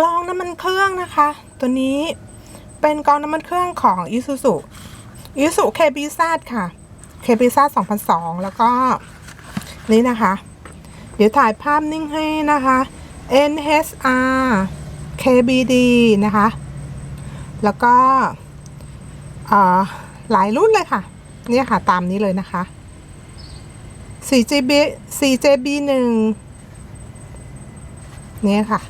กรองน้ำมันเครื่องนะคะ ตัวนี้เป็นกรองน้ำมันเครื่องของ Isuzu Isuzu KBZ ค่ะ KBZ 2002 แล้วก็นี่นะคะ เดี๋ยวถ่ายภาพนิ่งให้นะคะ NHR KBD นะคะ แล้วก็อ่าหลายรุ่นเลยค่ะ เนี่ยค่ะตามนี้เลยนะคะ 4GB 4JB 1 เนี่ยค่ะ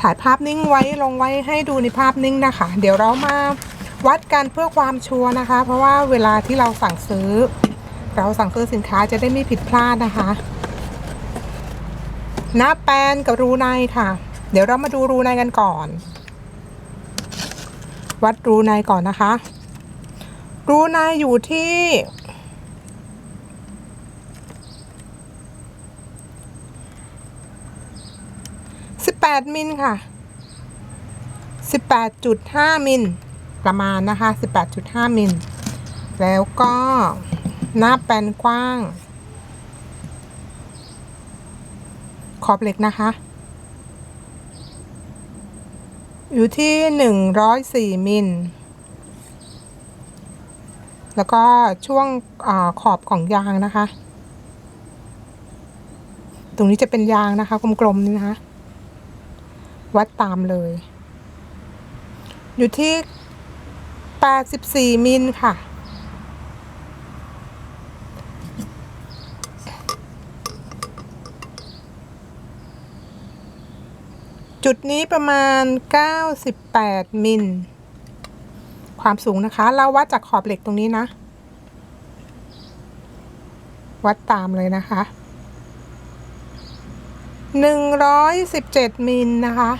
ถ่ายภาพนิ่งไว้ลงไว้ให้ดูในภาพนิ่งนะคะ เดี๋ยวเรามาวัดกันเพื่อความชัวร์นะคะ เพราะว่าเวลาที่เราสั่งซื้อ เราสั่งซื้อสินค้าจะได้ไม่ผิดพลาดนะคะหน้าแปนกับรูในค่ะ เดี๋ยวเรามาดูรูในกันก่อน วัดรูในก่อนนะคะ รูในอยู่ที่ 18 มิลค่ะ 18.5 มิลประมาณนะคะ 18.5 มิล แล้วก็หน้าแปนกว้าง ขอบเหล็กนะคะ อยู่ที่ 104 มิล แล้วก็ช่วงอขอบของยางนะคะ ตรงนี้จะเป็นยางนะคะกลมๆนี่นะคะ วัดตามเลย อยู่ที่ 84 มิลค่ะ จุดนี้ประมาณ 98 มิล ความสูงนะคะ เราวัดจากขอบเหล็กตรงนี้นะ วัดตามเลยนะคะ 117มิลนะคะ